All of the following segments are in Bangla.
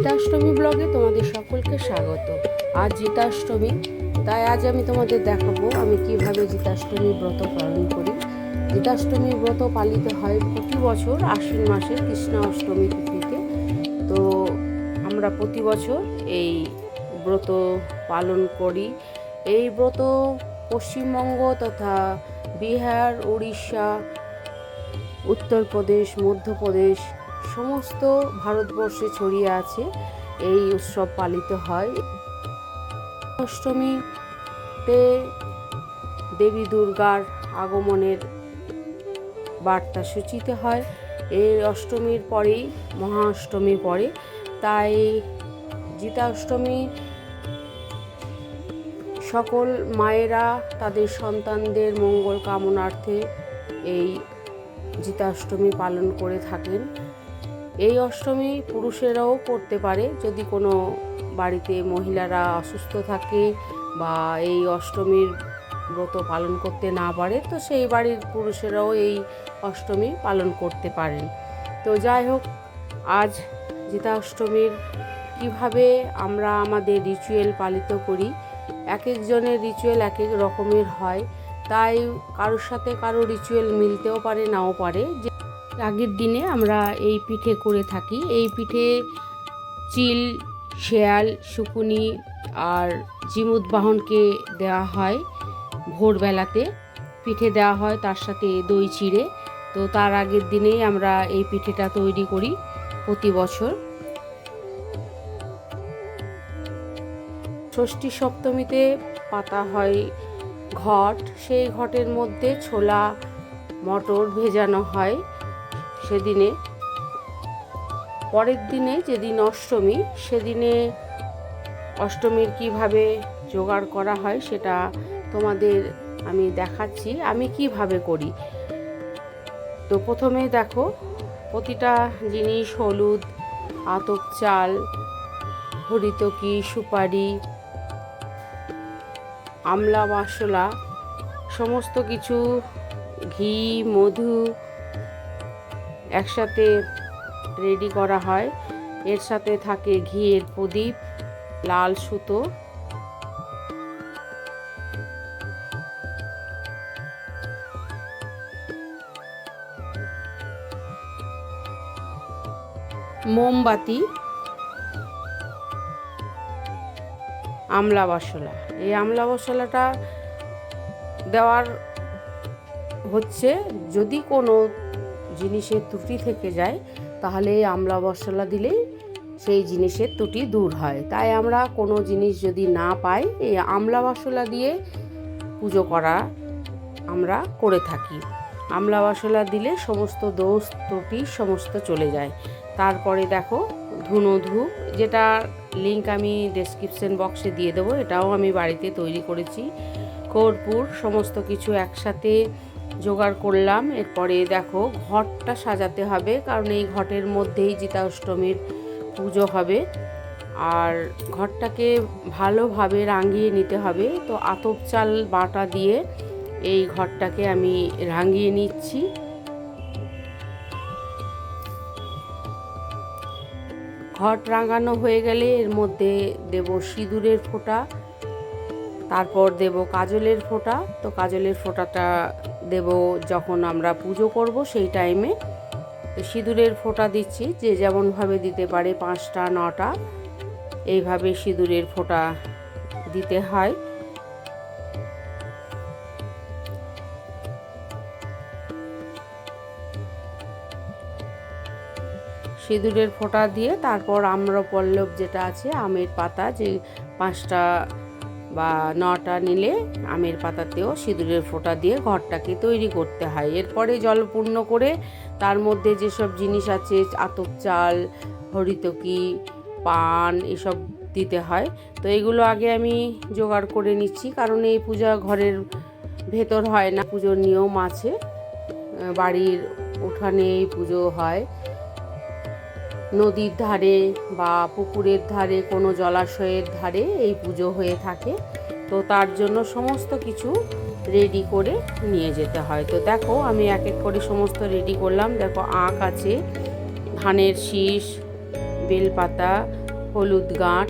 জিতাষ্টমী ব্লগে তোমাদের সকলকে স্বাগত। আজ জিতাষ্টমী, তাই আজ আমি তোমাদের দেখাবো আমি কীভাবে জিতাষ্টমী ব্রত পালন করি। জিতাষ্টমী ব্রত পালিত হয় প্রতি বছর আশ্বিন মাসের কৃষ্ণা অষ্টমী তিথিতে। তো আমরা প্রতি বছর এই ব্রত পালন করি। এই ব্রত পশ্চিমবঙ্গ তথা বিহার উড়িষ্যা উত্তরপ্রদেশ, মধ্যপ্রদেশ সমস্ত ভারতবর্ষে ছড়িয়ে আছে, এই উৎসব পালিত হয়। অষ্টমীতে দেবী দুর্গার আগমনের বার্তা সূচিত হয়। এই অষ্টমীর পরেই মহা অষ্টমী পড়ে তাই জিতা অষ্টমী সকল মায়েরা তাদের সন্তানদের মঙ্গল কামনার্থে এই জিতাষ্টমী পালন করে থাকেন। এই অষ্টমী পুরুষেরাও করতে পারে। যদি কোনো বাড়িতে মহিলারা অসুস্থ থাকে বা এই অষ্টমীর ব্রত পালন করতে না পারে, তো সেই বাড়ির পুরুষেরাও এই অষ্টমী পালন করতে পারেন। তো যাই হোক, আজ জিতা অষ্টমীর কীভাবে আমরা আমাদের রিচুয়াল পালিত করি, এক একজনের রিচুয়াল এক এক রকমের হয়, তাই কারোর সাথে কারও রিচুয়াল মিলতেও পারে, নাও পারে। আগের দিনে আমরা এই পিঠে করে থাকি। এই পিঠে চিল, শেয়াল, শুকুনি আর জিমুদ বাহনকে দেওয়া হয় ভোরবেলাতে। পিঠে দেওয়া হয় তার সাথে দই চিড়ে। তো তার আগের দিনেই আমরা এই পিঠেটা তৈরি করি প্রতি বছর। ষষ্ঠী সপ্তমীতে পাতা হয় ঘট। সেই ঘটের মধ্যে ছোলা, মটর ভেজানো হয়। সেদিনে, পরের দিনে যেদিন অষ্টমী, সেদিনে অষ্টমীর কীভাবে জোগাড় করা হয় সেটা তোমাদের আমি দেখাচ্ছি। আমি কীভাবে করি? তো প্রথমে দেখো, প্রতিটা জিনিস হলুদ, আতপ চাল হরিতকি সুপারি, আমলা মশলা, সমস্ত কিছু, ঘি, মধু একসাথে রেডি করা হয়। এর সাথে থাকে ঘিয়ের প্রদীপ, লাল সুতো। মোমবাতি, আমলা মশলা। এই আমলা মশলাটা দেওয়ার হচ্ছে যদি কোনো জিনিসের ত্রুটি থেকে যায়, তাহলে আমলা মশলা দিলেই সেই জিনিসের ত্রুটি দূর হয়। তাই আমরা কোনো জিনিস যদি না পাই, এই আমলা মশলা দিয়ে পুজো করা আমরা করে থাকি। আমলা মশলা দিলে সমস্ত দোষ ত্রুটি সমস্ত চলে যায়। তারপরে দেখো, ধুনো ধূপ যেটা লিঙ্ক আমি ডেসক্রিপশন বক্সে দিয়ে দেবো, এটাও আমি বাড়িতে তৈরি করেছি। কর্পূর, সমস্ত কিছু একসাথে জোগাড় করলাম। এরপরে দেখো ঘরটা সাজাতে হবে, কারণ এই ঘটের মধ্যেই জিতা অষ্টমীর পুজো হবে। আর ঘরটাকে ভালোভাবে রাঙিয়ে নিতে হবে। তো আতপ চাল বাটা দিয়ে এই ঘরটাকে আমি রাঙিয়ে নিচ্ছি। ঘট রাঙানো হয়ে গেলে এর মধ্যে দেব সিঁদুরের ফোঁটা, তারপর দেব কাজলের ফোঁটা। তো কাজলের ফোঁটাটা দেব যখন আমরা পুজো করব সেই টাইমে সিঁদুরের ফোঁটা দিচ্ছি, যে যেমনভাবে দিতে পারে পাঁচটা, নটা, এইভাবে সিঁদুরের ফোঁটা দিতে হয়। সিঁদুরের ফোঁটা দিয়ে তারপর আম্রপল্লব যেটা আছে, আমের পাতা, যে পাঁচটা বা নটা নিলে আমের পাতাতেও সিঁদুরের ফোঁটা দিয়ে ঘরটাকে তৈরি করতে হয়। এরপরে জল পূর্ণ করে তার মধ্যে যেসব জিনিস আছে, আতপ চাল, হরিতকি, পান এসব দিতে হয়। তো এগুলো আগে আমি জোগাড় করে নিচ্ছি, কারণ এই পূজা ঘরের ভেতর হয় না। পুজোর নিয়ম আছে। বাড়ির উঠানে এই পুজো হয়। নদীর ধারে বা পুকুরের ধারে, কোনো জলাশয়ের ধারে এই পুজো হয়ে থাকে। তো তার জন্য সমস্ত কিছু রেডি করে নিয়ে যেতে হয়। তো দেখো, আমি এক এক করে সমস্ত রেডি করলাম। দেখো, আখ আছে, ধানের শীষ, বেলপাতা, হলুদ গাঁট।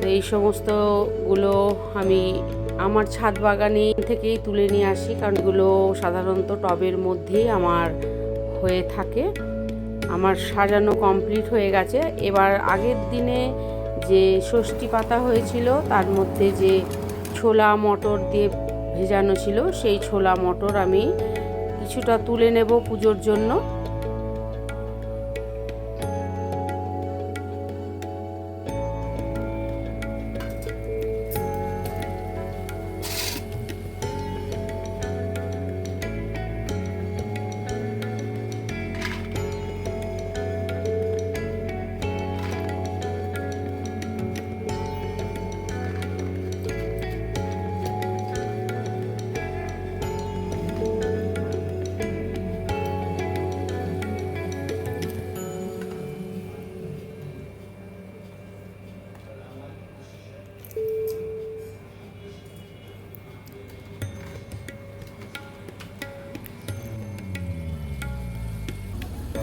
তো এই সমস্তগুলো আমি আমার ছাদ বাগানে থেকেই তুলে নিয়ে আসি, কারণ এগুলো সাধারণত টবের মধ্যেই আমার হয়ে থাকে। আমার সাজানো কমপ্লিট হয়ে গেছে। এবার আগের দিনে যে ষষ্ঠী পাতা হয়েছিল, তার মধ্যে যে ছোলা মটর দিয়ে ভেজানো ছিল, সেই ছোলা মটর আমি কিছুটা তুলে নেব পুজোর জন্য।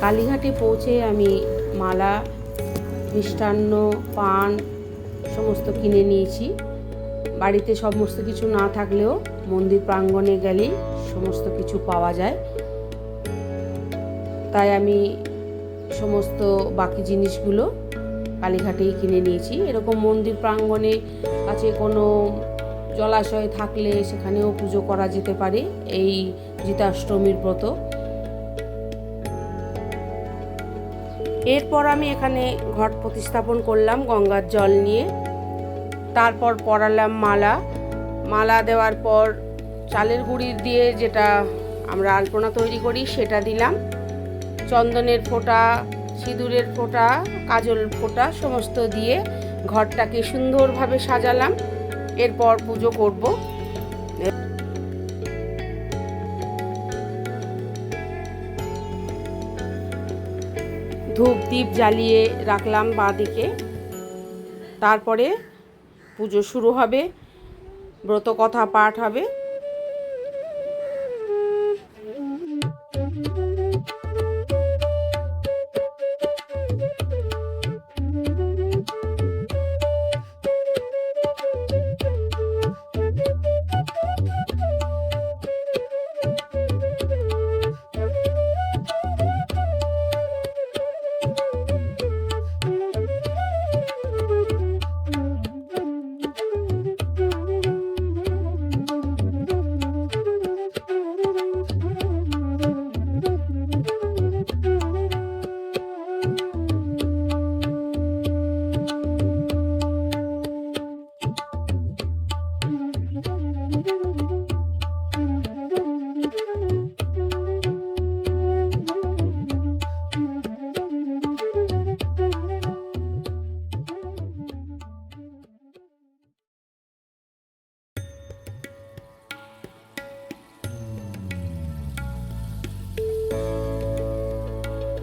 কালীঘাটে পৌঁছে আমি মালা, মিষ্টান্ন, পান সমস্ত কিনে নিয়েছি। বাড়িতে সমস্ত কিছু না থাকলেও মন্দির প্রাঙ্গণে গেলেই সমস্ত কিছু পাওয়া যায়। তাই আমি সমস্ত বাকি জিনিসগুলো কালীঘাটেই কিনে নিয়েছি। এরকম মন্দির প্রাঙ্গণে কাছে কোনো জলাশয় থাকলে সেখানেও পুজো করা যেতে পারে। এই জিতাষ্টমীর ব্রত। এরপর আমি এখানে ঘট প্রতিস্থাপন করলাম গঙ্গার জল নিয়ে। তারপর পরালাম মালা। মালা দেওয়ার পর চালের গুঁড়ির দিয়ে যেটা আমরা আলপনা তৈরি করি সেটা দিলাম। চন্দনের ফোঁটা, সিঁদুরের ফোঁটা, কাজল ফোঁটা সমস্ত দিয়ে ঘরটাকে সুন্দরভাবে সাজালাম। এরপর পুজো করব। ধূপ দ্বীপ জ্বালিয়ে রাখলাম বাঁ দিকে তারপরে পুজো শুরু হবে ব্রত কথা পাঠ হবে।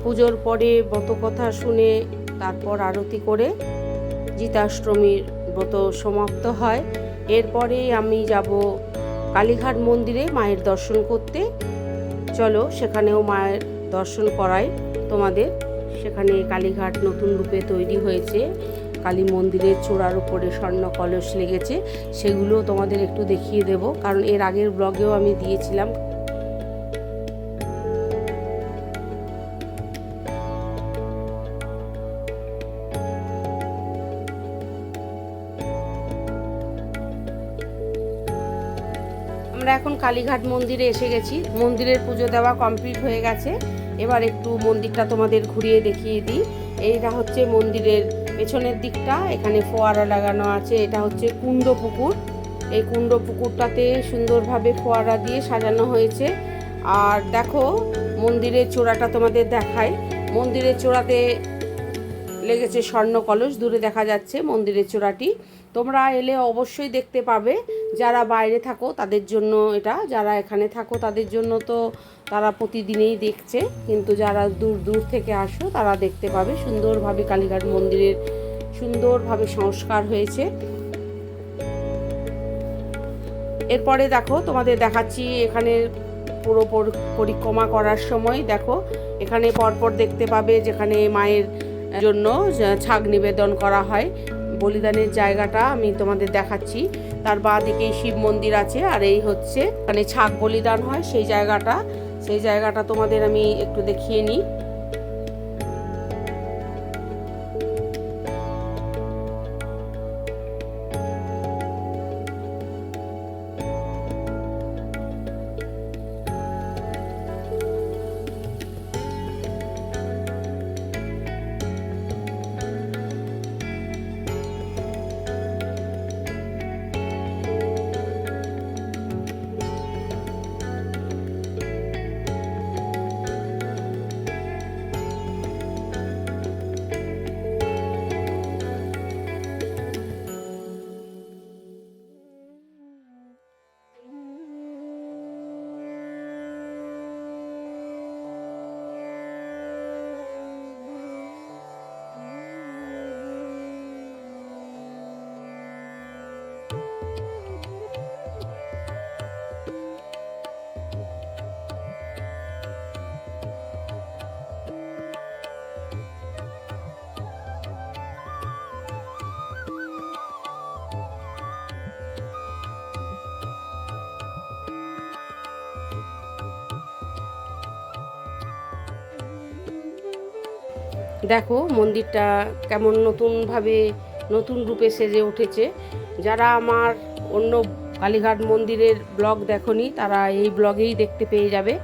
পুজোর পরে ব্রত কথা শুনে তারপর আরতি করে জিতাষ্টমীর ব্রত সমাপ্ত হয়। এরপরে আমি যাব কালীঘাট মন্দিরে মায়ের দর্শন করতে। চলো সেখানেও মায়ের দর্শন করাই তোমাদের। সেখানে কালীঘাট নতুন রূপে তৈরি হয়েছে। কালী মন্দিরের চূড়ার উপরে স্বর্ণ কলস লেগেছে। সেগুলো তোমাদের একটু দেখিয়ে দেব। কারণ এর আগের ব্লগেও আমি দিয়েছিলাম। আমরা এখন কালীঘাট মন্দিরে এসে গেছি। মন্দিরের পুজো দেওয়া কমপ্লিট হয়ে গেছে। এবার একটু মন্দিরটা তোমাদের ঘুরিয়ে দেখিয়ে দিই। এইটা হচ্ছে মন্দিরের পেছনের দিকটা। এখানে ফোয়ারা লাগানো আছে। এটা হচ্ছে কুণ্ড পুকুর এই কুণ্ড পুকুরটাতে সুন্দরভাবে ফোয়ারা দিয়ে সাজানো হয়েছে। আর দেখো, মন্দিরের চূড়াটা তোমাদের দেখায় মন্দিরের চূড়াতে লেগেছে স্বর্ণ কলস দূরে দেখা যাচ্ছে মন্দিরের চূড়াটি। তোমরা এলে অবশ্যই দেখতে পাবে। যারা বাইরে থাকো, তাদের জন্য এটা। যারা এখানে থাকো, তাদের জন্য তো তারা প্রতিদিনেই দেখছে। কিন্তু যারা দূর দূর থেকে আসো, তারা দেখতে পাবে সুন্দরভাবে কালীঘাট মন্দিরের সুন্দরভাবে সংস্কার হয়েছে। এরপরে দেখো, তোমাদের দেখাচ্ছি এখানে পুরো পরিক্রমা করার সময়। দেখো, এখানে পরপর দেখতে পাবে যেখানে মায়ের জন্য ছাগ নিবেদন করা হয়। বলিদানের জায়গাটা আমি তোমাদের দেখাচ্ছি। তার বাঁ দিকে শিব মন্দির আছে আর এই হচ্ছে মানে ছাগ বলিদান হয়, সেই জায়গাটা। সেই জায়গাটা তোমাদের আমি একটু দেখিয়ে নিই। দেখো, মন্দিরটা কেমন নতুনভাবে নতুন রূপে সেজে উঠেছে। যারা আমার অন্য কালীঘাট মন্দিরের ব্লগ দেখনি, তারা এই ব্লগেই দেখতে পেয়ে যাবে।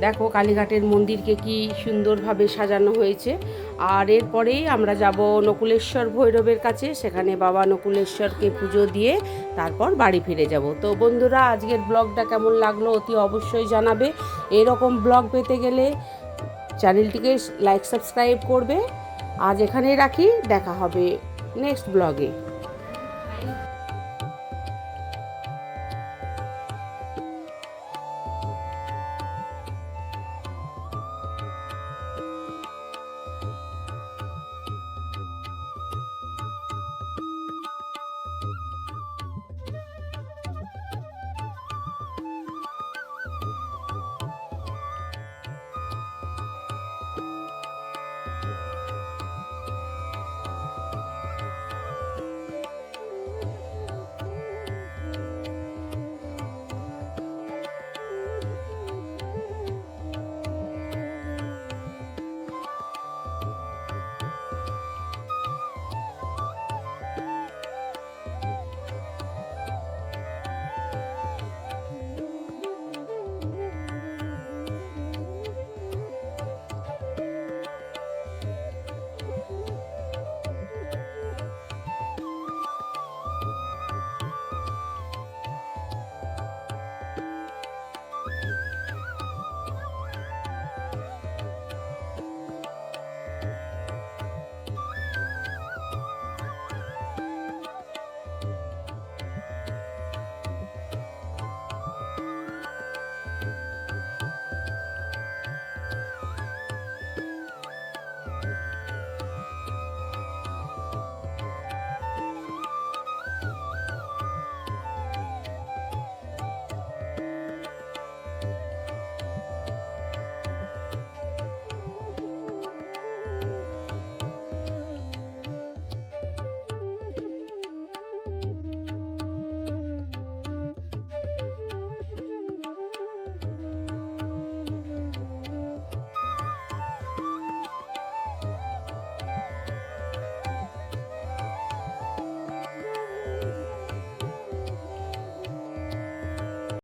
দেখো, কালীঘাটের মন্দিরকে কি সুন্দরভাবে সাজানো হয়েছে। আর এরপরেই আমরা যাব নকুলেশ্বর ভৈরবের কাছে। সেখানে বাবা নকুলেশ্বরকে পুজো দিয়ে তারপর বাড়ি ফিরে যাব। তো বন্ধুরা, আজকের ব্লগটা কেমন লাগল অতি অবশ্যই জানাবে। এরকম ব্লগ পেতে গেলে চ্যানেলটিকে লাইক সাবস্ক্রাইব করবে। আজ এখানেই রাখি দেখা হবে নেক্সট ব্লগে